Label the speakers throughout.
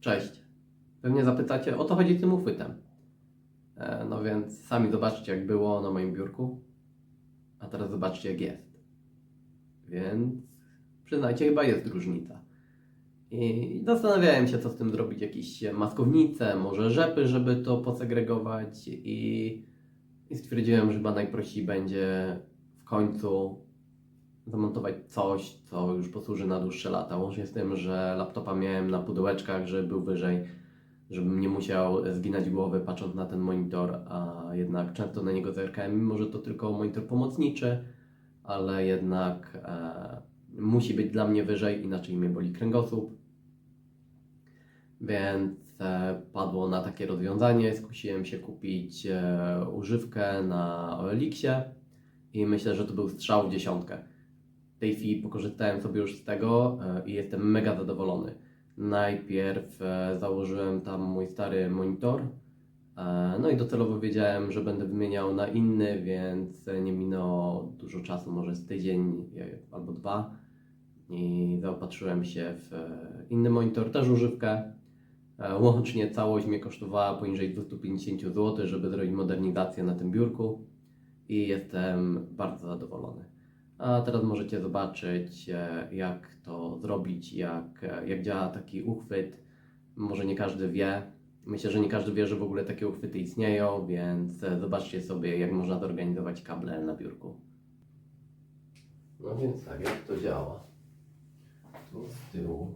Speaker 1: Cześć. Pewnie zapytacie, o to chodzi tym uchwytem. E, No więc sami zobaczcie, jak było na moim biurku. A teraz zobaczcie, jak jest. Więc przyznajcie, chyba jest różnica. I zastanawiałem się, co z tym zrobić. Jakieś maskownice, może rzepy, żeby to posegregować. I, i stwierdziłem, że chyba najprościej będzie w końcu zamontować coś, co już posłuży na dłuższe lata. Łącznie z tym, że laptopa miałem na pudełeczkach, żeby był wyżej, żebym nie musiał zginać głowy patrząc na ten monitor, a jednak często na niego zerkałem, mimo że to tylko monitor pomocniczy, ale jednak e, musi być dla mnie wyżej, inaczej mnie boli kręgosłup. Więc e, padło na takie rozwiązanie. Skusiłem się kupić e, używkę na OLX-ie i myślę, że to był strzał w dziesiątkę. W tej chwili pokorzystałem sobie już z tego e, i jestem mega zadowolony. Najpierw e, założyłem tam mój stary monitor, e, no i docelowo wiedziałem, że będę wymieniał na inny, więc nie minęło dużo czasu, może z tydzień albo dwa i zaopatrzyłem się w inny monitor, też używkę. Łącznie całość mnie kosztowała poniżej 250 zł, żeby zrobić modernizację na tym biurku i jestem bardzo zadowolony. A teraz możecie zobaczyć, e, jak to zrobić, jak, e, jak działa taki uchwyt. Może nie każdy wie. Myślę, że nie każdy wie, że w ogóle takie uchwyty istnieją, więc e, zobaczcie sobie, jak można zorganizować kable na biurku. No więc tak, jak to działa? Tu z tyłu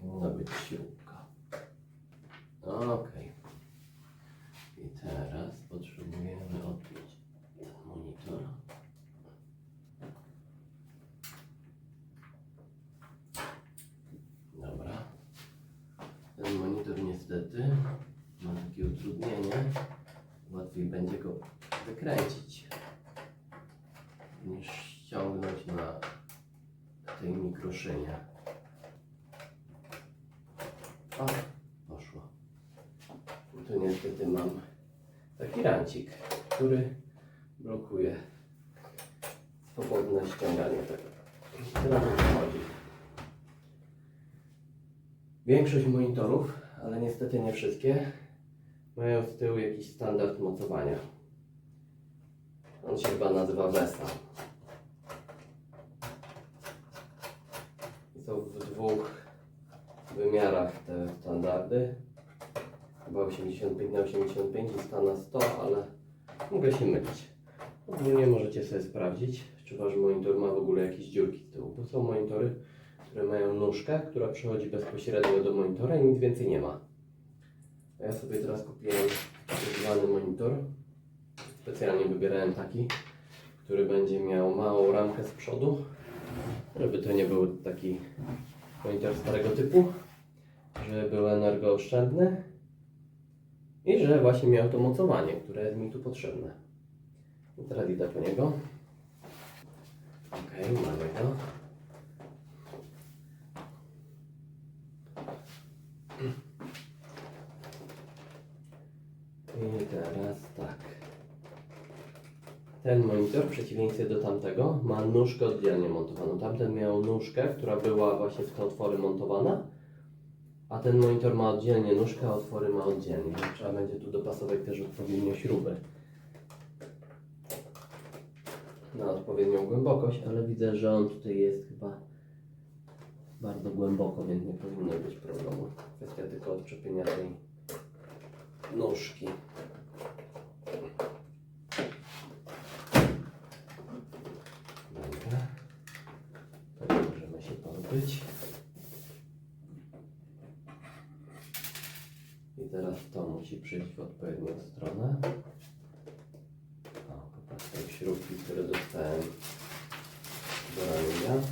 Speaker 1: powinna być śrubka. Okej. I teraz potrzebujemy odpiąć ten monitor. Dobra. Ten monitor niestety ma takie utrudnienie. Łatwiej będzie go wykręcić niż ściągnąć na tej mikroszynie. O, poszło. I tu niestety mam taki rancik, który blokuje swobodne ściąganie tego. Teraz o co chodzi. Większość monitorów, ale niestety nie wszystkie, mają z tyłu jakiś standard mocowania. On się chyba nazywa VESA. I są w dwóch wymiarach te standardy. Chyba 85 na 85 i 100 na 100, ale mogę się mylić. Ogólnie możecie sobie sprawdzić, czy wasz monitor ma w ogóle jakieś dziurki z tyłu. Bo są monitory, które mają nóżkę, która przechodzi bezpośrednio do monitora i nic więcej nie ma. Ja sobie teraz kupiłem tak zwany monitor. Specjalnie wybierałem taki, który będzie miał małą ramkę z przodu, żeby to nie był taki monitor starego typu, żeby był energooszczędny i że właśnie miał to mocowanie, które jest mi tu potrzebne. I teraz idę po niego. Ok, mamy go. I teraz tak. Ten monitor, w przeciwieństwie do tamtego, ma nóżkę oddzielnie montowaną. Tamten miał nóżkę, która była właśnie w te otwory montowana, a ten monitor ma oddzielnie nóżkę, a otwory ma oddzielnie. Trzeba będzie tu dopasować też odpowiednio śruby na odpowiednią głębokość, ale widzę, że on tutaj jest chyba bardzo głęboko, więc nie powinno być problemu. Kwestia tylko odczepienia tej nóżki. Dobra. Tak możemy się pozbyć. I teraz to musi przyjść w odpowiednią stronę. O, popatrzcie śrubki, które dostałem do ramienia.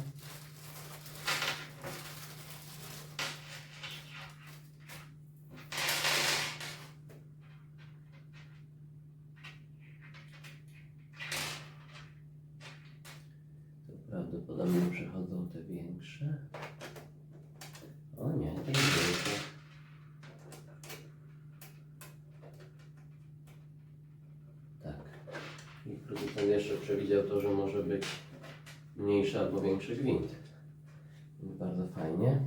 Speaker 1: To prawdopodobnie przechodzą te większe. O nie, te mniejsze. Tak. Producent jeszcze przewidział to, że może być mniejszy albo większy gwint. Bardzo fajnie.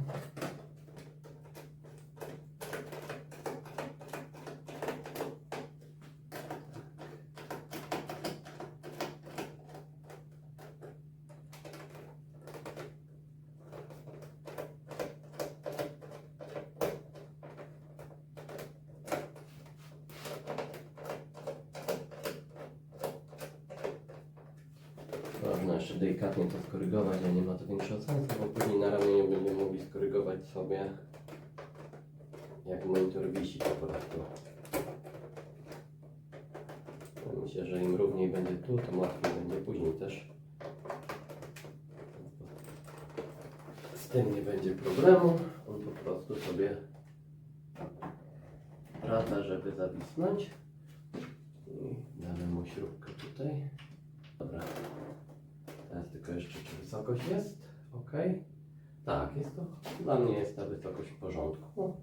Speaker 1: Jeszcze delikatnie to skorygować, a nie ma to większego sensu, bo później na ramieniu będziemy mogli skorygować sobie jak monitor wisi po prostu. Myślę, że im równiej będzie tu, tym łatwiej będzie później też. Z tym nie będzie problemu. On po prostu sobie rada, żeby zawisnąć. I damy mu śrubkę tutaj. Dobra. Tylko jeszcze, czy wysokość jest? Ok. Tak, jest to. Dla mnie jest ta wysokość w porządku.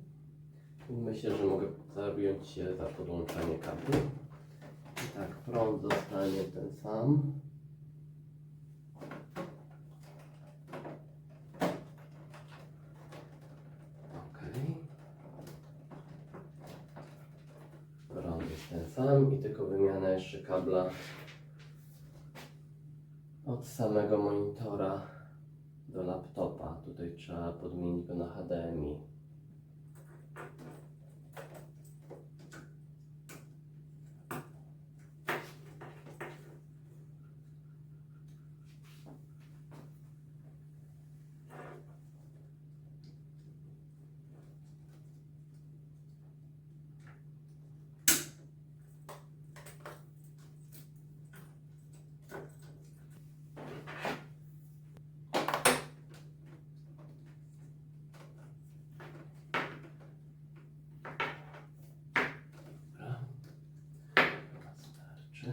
Speaker 1: Myślę, że mogę zająć się za podłączanie kabli. I tak, prąd zostanie ten sam. Ok. Prąd jest ten sam i tylko wymiana jeszcze kabla od samego monitora do laptopa. Tutaj trzeba podmienić go na HDMI. Dobra. Wystarczy.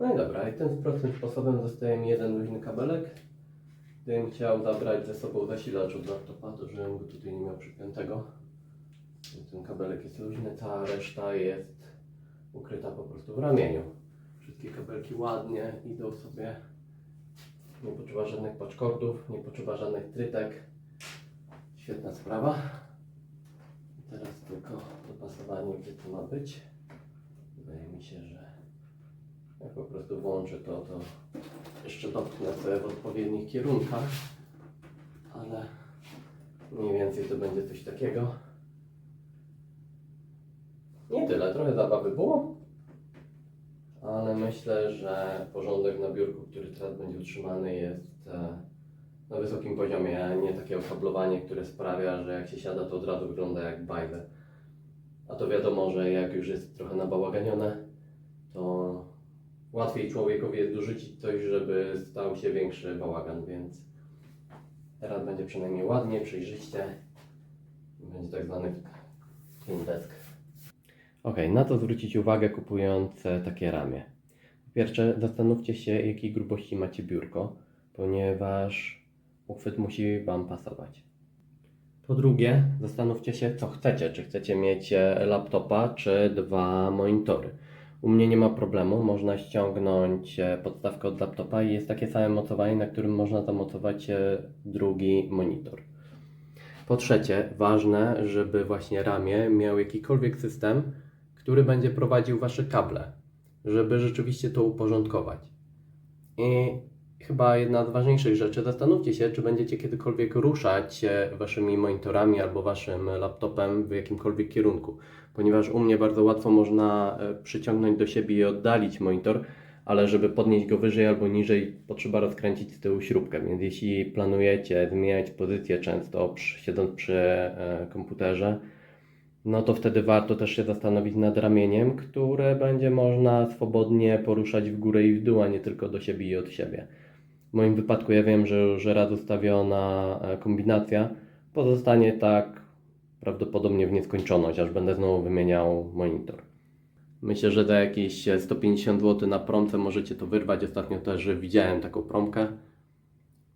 Speaker 1: No i dobra, i tym prostym sposobem zostaje mi jeden luźny kabelek. Gdybym chciał zabrać ze sobą zasilacz od laptopa, to żebym go tutaj nie miał przypiętego. Ten kabelek jest luźny, cała reszta jest ukryta po prostu w ramieniu. Wszystkie kabelki ładnie idą sobie. Nie potrzeba żadnych paczkordów, nie potrzeba żadnych trytek. Świetna sprawa. Teraz tylko dopasowanie, gdzie to ma być. Wydaje mi się, że jak po prostu włączę to, to jeszcze dotknę sobie w odpowiednich kierunkach, ale mniej więcej to będzie coś takiego. Nie tyle, trochę zabawy było, ale myślę, że porządek na biurku, który teraz będzie utrzymany jest e, na wysokim poziomie, a nie takie okablowanie, które sprawia, że jak się siada to od razu wygląda jak bajdę. A to wiadomo, że jak już jest trochę nabałaganione, łatwiej człowiekowi jest dorzucić coś, żeby stał się większy bałagan, więc teraz będzie przynajmniej ładnie, przejrzyście. Będzie tak zwany clean desk. Ok, na to zwrócić uwagę kupując e, takie ramię. Po pierwsze, zastanówcie się, jakiej grubości macie biurko, ponieważ uchwyt musi Wam pasować. Po drugie, zastanówcie się, co chcecie. Czy chcecie mieć e, laptopa, czy dwa monitory. U mnie nie ma problemu, można ściągnąć e, podstawkę od laptopa i jest takie same mocowanie, na którym można zamocować e, drugi monitor. Po trzecie, ważne, żeby właśnie ramię miał jakikolwiek system, który będzie prowadził Wasze kable, żeby rzeczywiście to uporządkować. I chyba jedna z ważniejszych rzeczy, zastanówcie się, czy będziecie kiedykolwiek ruszać Waszymi monitorami albo Waszym laptopem w jakimkolwiek kierunku ponieważ u mnie bardzo łatwo można e, przyciągnąć do siebie i oddalić monitor, ale żeby podnieść go wyżej albo niżej, potrzeba rozkręcić z tyłu śrubkę. Więc jeśli planujecie zmieniać pozycję często przy, siedząc przy e, komputerze, no to wtedy warto też się zastanowić nad ramieniem, które będzie można swobodnie poruszać w górę i w dół, a nie tylko do siebie i od siebie. W moim wypadku ja wiem, że, że raz ustawiona e, kombinacja pozostanie tak prawdopodobnie w nieskończoność, aż będę znowu wymieniał monitor. Myślę, że za jakieś e, 150 zł na promce możecie to wyrwać. Ostatnio też widziałem taką promkę,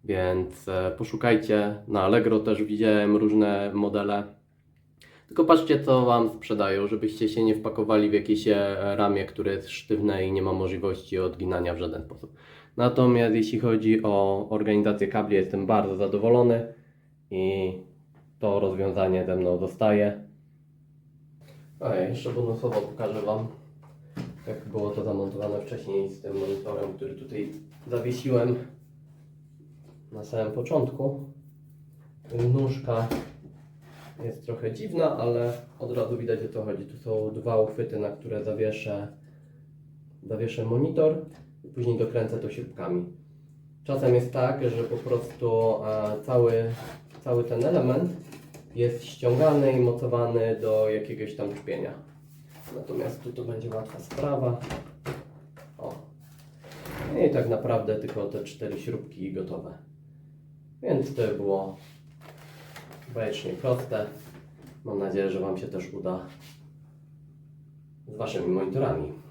Speaker 1: więc e, poszukajcie. Na Allegro też widziałem różne modele. Tylko patrzcie, co Wam sprzedają, żebyście się nie wpakowali w jakieś e, ramię, które jest sztywne i nie ma możliwości odginania w żaden sposób. Natomiast jeśli chodzi o organizację kabli, jestem bardzo zadowolony i to rozwiązanie ze mną zostaje. A ja jeszcze bonusowo pokażę Wam, jak było to zamontowane wcześniej z tym monitorem, który tutaj zawiesiłem na samym początku. Nóżka jest trochę dziwna, ale od razu widać o co chodzi. Tu są dwa uchwyty, na które zawieszę, zawieszę monitor później dokręcę to śrubkami. Czasem jest tak, że po prostu e, cały, cały ten element jest ściągany i mocowany do jakiegoś tam czpienia. Natomiast tu to będzie łatwa sprawa. O. I tak naprawdę tylko te cztery śrubki gotowe. Więc to było bajecznie proste. Mam nadzieję, że Wam się też uda z Waszymi monitorami.